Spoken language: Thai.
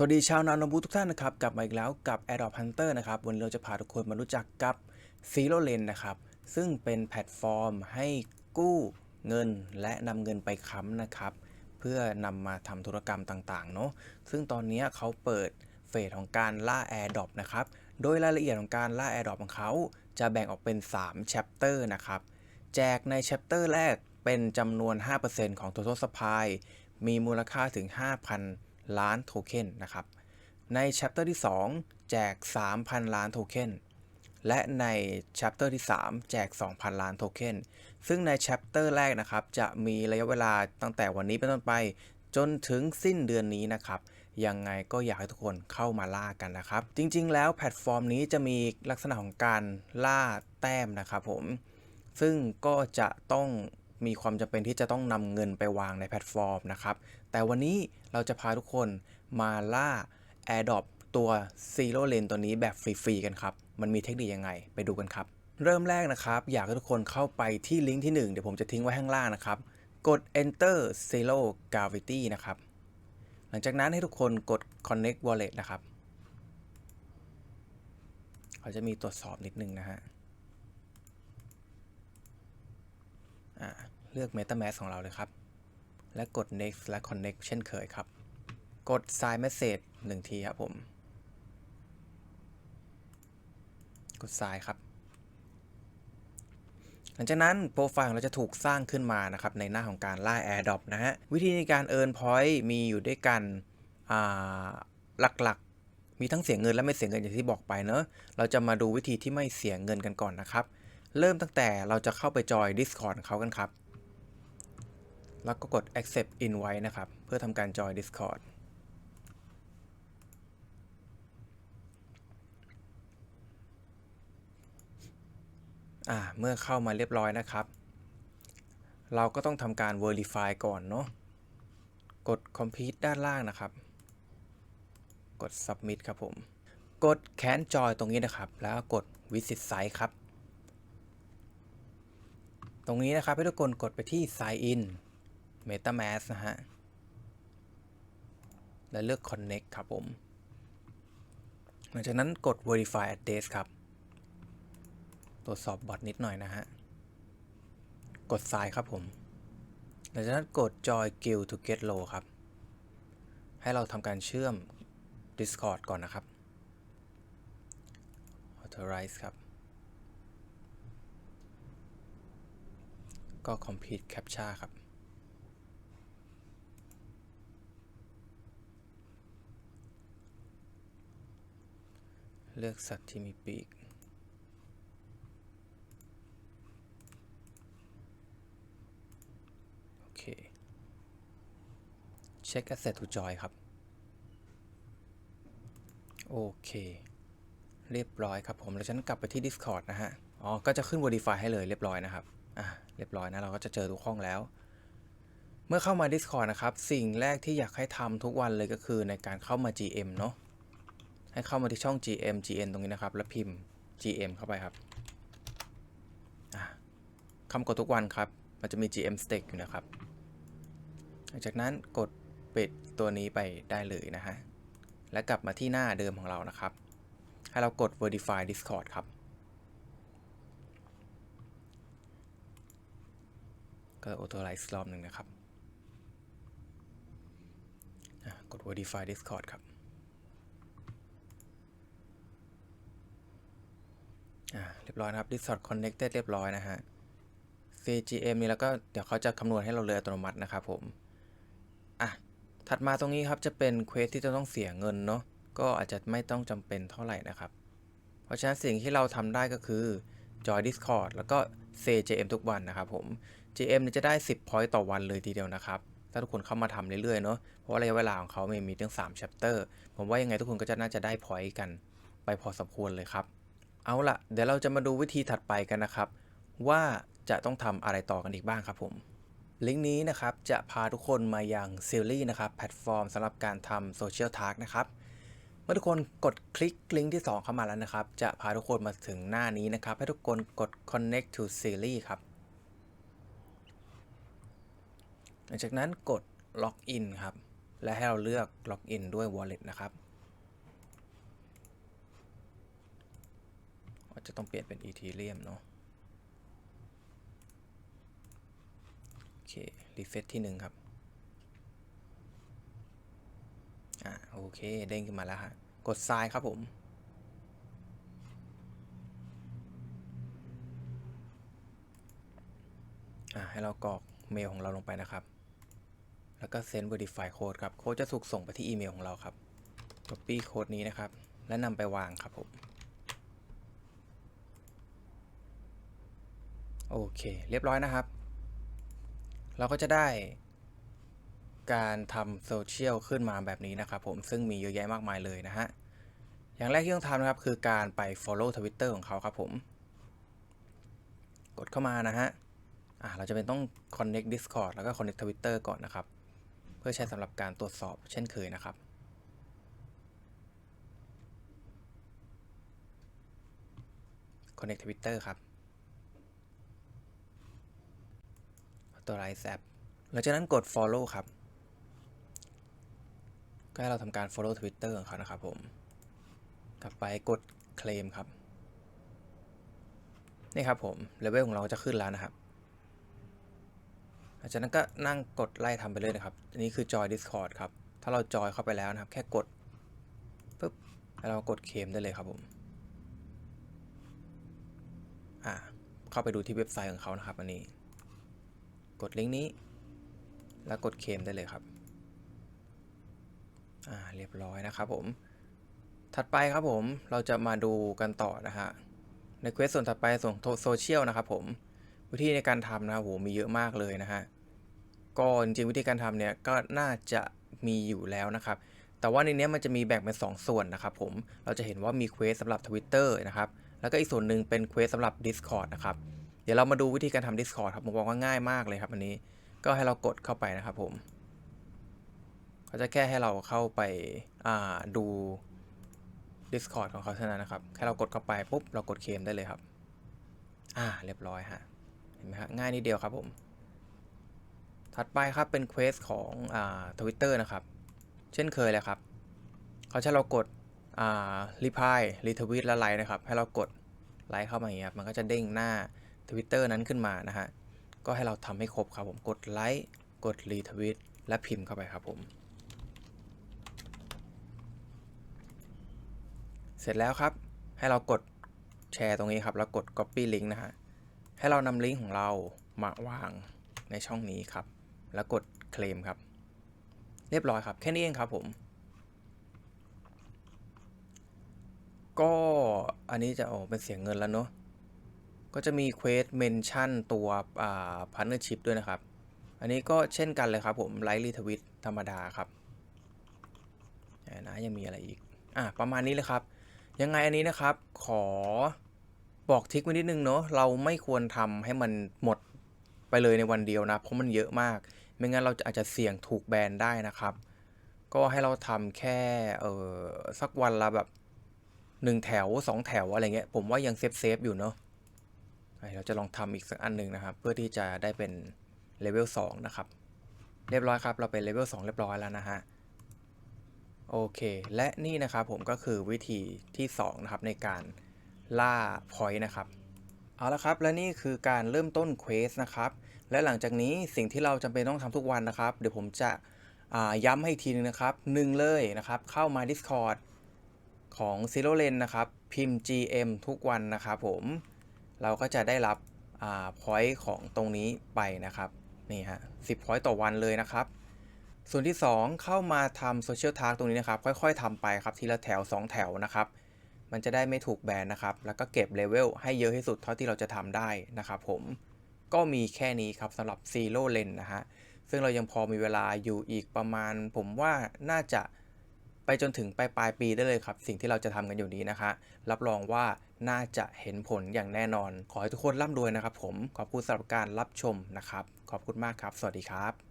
สวัสดีชาวนาโนบุทุกท่านนะครับ กลับมาอีกแล้วกับ a d o p Hunter นะครับ วันนี้เราจะพาทุกคนมารู้จักกับ Zero Lane นะครับ ซึ่งเป็นแพลตฟอร์มให้กู้เงินและนำเงินไปค้ำนะครับ เพื่อนำมาทำธุรกรรมต่างๆเนาะซึ่งตอนนี้เขาเปิดเฟสของการล่า AirDrop นะครับ โดยรายละเอียดของการล่า AirDrop ของเขาจะแบ่งออกเป็น 3 chapter นะครับ แจกใน chapter แรกเป็นจำนวน 5%ของ total supply มีมูลค่าถึง 5,000 ล้านโทเค็นนะครับ ใน chapter ที่ 2 แจก 3,000 ล้านโทเค็นและใน chapter ที่ 3 แจก 2,000 ล้านโทเค็นซึ่งใน chapter แรกนะครับ จะมีระยะเวลาตั้งแต่วันนี้เป็นต้นไป จนถึงสิ้นเดือนนี้นะครับยังไงก็อยากให้ทุกคนเข้ามาล่ากันนะครับ จริงๆ แล้วแพลตฟอร์มนี้จะมีลักษณะของการล่าแต้มนะครับผม ซึ่งก็จะต้อง มีความจำเป็นที่จะต้องนำเงินไปวางในแพลตฟอร์มนะครับ แต่วันนี้เราจะพาทุกคนมาล่า AirDrop ตัว Zero Lane ตัวนี้แบบฟรีๆกันครับ มันมีเทคนิคยังไงไปดูกันครับ เริ่มแรกนะครับ อยากให้ทุกคนเข้าไปที่ลิงก์ที่ 1 เดี๋ยวผมจะทิ้งไว้ข้างล่างนะครับ กด enter Zero Gravity นะครับ หลังจากนั้นให้ทุกคนกด connect wallet นะครับเขาจะมีตรวจสอบนิดนึงนะฮะอ่า ลือก MetaMask ของเราเลยครับ และกด next และ connect เช่นเคยครับ กด sign message หนึ่งทีครับผม กด sign ครับ หลังจากนั้นโปรไฟล์ของเราจะถูกสร้างขึ้นมานะครับ ในหน้าของการล่า AirDrop นะฮะ วิธีในการ earn point มีอยู่ด้วยกันหลักๆ มีทั้งเสียเงินและไม่เสียเงินอย่างที่บอกไปเนอะเราจะมาดูวิธีที่ไม่เสียเงินกันก่อนนะครับ เริ่มตั้งแต่เราจะเข้าไปจอย Discord ของเขากันครับ แล้วก็กด accept invite นะครับ เพื่อทำการจอย Discord อ่าเมื่อเข้ามาเรียบร้อยนะครับ เราก็ต้องทำการ verify ก่อนเนาะ กด complete ด้านล่างนะครับ กด submit ครับผม กด can join ตรงนี้นะครับ แล้วกด visit site ครับ ตรงนี้นะครับให้ทุกคนกดไปที่ sign in metamask นะฮะ และเลือก connect ครับผม หลังจากนั้นกด verify address ครับ ตรวจสอบบอทนิดหน่อยนะฮะ กด sign ครับผม หลังจากนั้นกด join guild to get low ครับ ให้เราทำการเชื่อม Discord ก่อนนะครับ authorize ครับก็ complete captcha ครับ เลือกสัตว์ที่มีปีก โอเค เช็ค asset to join ครับ โอเค เรียบร้อยครับผม แล้วฉันกลับไปที่ Discord นะฮะ อ๋อ ก็จะขึ้น Verify ให้เลยเรียบร้อยนะครับ อะ เรียบร้อยนะ เราก็จะเจอทุกห้องแล้ว เมื่อเข้ามา Discord นะครับ สิ่งแรกที่อยากให้ทำทุกวันเลยก็คือในการเข้ามา GM เนาะ ให้เข้ามาที่ช่อง GM GN ตรงนี้นะครับ แล้วพิมพ์ GM เข้าไปครับคำกดทุกวันครับ มันจะมี GM stake อยู่นะครับ หลังจากนั้นกดปิดตัวนี้ไปได้เลยนะฮะ และกลับมาที่หน้าเดิมของเรานะครับ ให้เรากด verify discord ครับ ก็ authorize รอบหนึ่งนะครับ กด verify discord ครับ อ่า เร้อยนะครับ discord connected เรียบร้อยนะฮะ CGM นี่แล้วก็เดี๋ยวเขาจะคำนวณให้เราเลยอัตโนมัตินะครับผม อะ ถัดมาตรงนี้ครับจะเป็นเควสที่จะต้องเสียเงินเนาะ ก็อาจจะไม่ต้องจำเป็นเท่าไหร่นะครับ เพราะฉะนั้นสิ่งที่เราทำได้ก็คือจอย Discord แล้วก็ say GM ทุกวันนะครับผม GM จะได้ 10 point ต่อวันเลยทีเดียวนะครับถ้าทุกคนเข้ามาทำเรื่อยๆเนาะ เพราะว่าระยะเวลาของเขามีมีตั้ง3 chapter ผมว่ายังไงทุกคนก็จะน่าจะได้ point กันไปพอสมควรเลยครับ เอาละเดี๋ยวเราจะมาดูวิธีถัดไปกันนะครับ ว่าจะต้องทำอะไรต่อกันอีกบ้างครับผมลิงก์นี้นะครับจะพาทุกคนมายังซิลลี่นะครับแพลตฟอร์มสำหรับการทำโซเชียลทาร์กนะครับเมื่อทุกคนกดคลิกลิงก์ที่ 2 เข้ามาแล้วนะครับ จะพาทุกคนมาถึงหน้านี้นะครับ ให้ทุกคนกด connect to Siri ครับ หลังจากนั้นกด login ครับ และให้เราเลือกล็อกอินด้วย wallet นะครับอา จะต้องเปลี่ยนเป็น Ethereum เนาะโอเครีเฟซที่หนึ่งครับอ่าโอเค เด้งขึ้นมาแล้วฮะกด sign ครับผมอ่าให้เรากรอกเมลของเราลงไปนะครับ แล้วก็ send verify code ครับ โค้ดจะถูกส่งไปที่อีเมลของเราครับ copy โค้ดนี้นะครับ และนำไปวางครับผม โอเค เรียบร้อยนะครับ เราก็จะได้การทำโซเชียลขึ้นมาแบบนี้นะครับผมซึ่งมีเยอะแยะมากมายเลยนะฮะ อย่างแรกที่ต้องทำนะครับคือการไป follow Twitter ของเขาครับผม กดเข้ามานะฮะอ่าเราจะเป็นต้อง connect Discord แล้วก็ connect Twitter ก่อนนะครับ เพื่อใช้สำหรับการตรวจสอบเช่นเคยนะครับ connect Twitter ครับ authorize app หลังจากนั้นกด follow ครับ ก็ให้เราทำการ follow Twitter ของเขานะครับผม กลับไปกด claim ครับ นี่ครับผมเลเวลของเราจะขึ้นแล้วนะครับหลังจากนั้นก็นั่งกดไล่ทำไปเลยนะครับ อันนี้คือจอย Discord ครับ ถ้าเราจอยเข้าไปแล้วนะครับ แค่กดปุ๊บแล้วเรากดเคลมได้เลยครับผม อ่า เข้าไปดูที่เว็บไซต์ของเขานะครับอันนี้ กดลิงก์นี้ แล้วกดเคลมได้เลยครับ อ่า เรียบร้อยนะครับผม ถัดไปครับผม เราจะมาดูกันต่อนะฮะ ในเควสส่วนถัดไปส่วนโซเชียลนะครับผม วิธีในการทำนะโห มีเยอะมากเลยนะฮะ ก็จริงๆวิธีการทำเนี่ย ก็น่าจะมีอยู่แล้วนะครับ แต่ว่าในนี้มันจะมีแบ่งเป็น 2 ส่วนนะครับผม เราจะเห็นว่ามีเควสสำหรับ Twitter นะครับ แล้วก็อีกส่วนหนึ่งเป็นเควสสำหรับ Discord นะครับ ดี๋ยวเรามาดูวิธีการทำ Discord ครับผมบอกว่าง่ายมากเลยครับอันนี้ก็ให้เรากดเข้าไปนะครับผมเขาจะแค่ให้เราเข้าไปดู Discord ของเขาเท่านั้นนะครับ แค่เรากดเข้าไปปุ๊บเรากดเคลมได้เลยครับ อ่าเรียบร้อยฮะเห็นไหมฮะง่ายนิดเดียวครับผม ถัดไปครับเป็นเควสของอ่าทวิตเตอร์นะครับ เช่นเคยเลยครับเขาจะเรากดอ่ารีพายรีทวิตและไลค์นะครับ ให้เรากดไลค์เข้ามาอย่างเงี้ยมันก็จะเด้งหน้า Twitter นั้นขึ้นมานะฮะ ก็ให้เราทำให้ครบครับผมกดไลค์กดรีทวิตและพิมพ์เข้าไปครับผม เสร็จแล้วครับ ให้เรากดแชร์ตรงนี้ครับ แล้วกด copy link นะฮะ ให้เรานำลิงก์ของเรามาวางในช่องนี้ครับ แล้วกดเคลมครับ เรียบร้อยครับ แค่นี้เองครับผม ก็อันนี้จะโอ้เป็นเสียงเงินแล้วเนาะ ก็จะมีเควสเมนชั่นตัวพาร์เนอร์ชิพด้วยนะครับ อันนี้ก็เช่นกันเลยครับผมไลค์รีทวิตธรรมดาครับนะยังมีอะไรอีก อะ ประมาณนี้เลยครับ ยังไงอันนี้นะครับ ขอบอกทิกไว้นิดนึงเนาะเราไม่ควรทำให้มันหมดไปเลยในวันเดียวนะ เพราะมันเยอะมาก ไม่งั้นเราจะอาจจะเสี่ยงถูกแบนได้นะครับ ก็ให้เราทำแค่เออสักวันละแบบหนึ่งแถวสองแถวอะไรเงี้ยผมว่ายังเซฟเซฟอยู่เนาะ เราจะลองทำอีกสักอันหนึ่งนะครับ เพื่อที่จะได้เป็นเลเวล2นะครับ เรียบร้อยครับ เราเป็นเลเวล2เรียบร้อยแล้วนะฮะ โอเค และนี่นะครับผมก็คือวิธีที่2นะครับในการล่าพอยต์นะครับ เอาละครับ และนี่คือการเริ่มต้นเควสนะครับ และหลังจากนี้สิ่งที่เราจำเป็นต้องทำทุกวันนะครับ เดี๋ยวผมจะย้ำให้อีกทีนึงนะครับหนึ่งเลยนะครับ เข้ามา Discord ของ Zero l e n นะครับ พิมพ์ GM ทุกวันนะครับผม เราก็จะได้รับพอยต์ของตรงนี้ไปนะครับนี่ฮะ10พอยต์ต่อวันเลยนะครับ ส่วนที่ 2 เข้ามาทำโซเชียลทาร์กตรงนี้นะครับ ค่อยๆทำไปครับทีละแถว 2 แถวนะครับ มันจะได้ไม่ถูกแบนนะครับ แล้วก็เก็บเลเวลให้เยอะที่สุดเท่าที่เราจะทำได้นะครับผมก็มีแค่นี้ครับสำหรับ Zero l e n นะฮะซึ่งเรายังพอมีเวลาอยู่อีกประมาณ ผมว่าน่าจะ ไปจนถึงปลายปลายปีได้เลยครับ สิ่งที่เราจะทำกันอยู่นี้นะคะ รับรองว่าน่าจะเห็นผลอย่างแน่นอน ขอให้ทุกคนร่ำรวยนะครับผมขอบคุณสำหรับการรับชมนะครับ ขอบคุณมากครับ สวัสดีครับ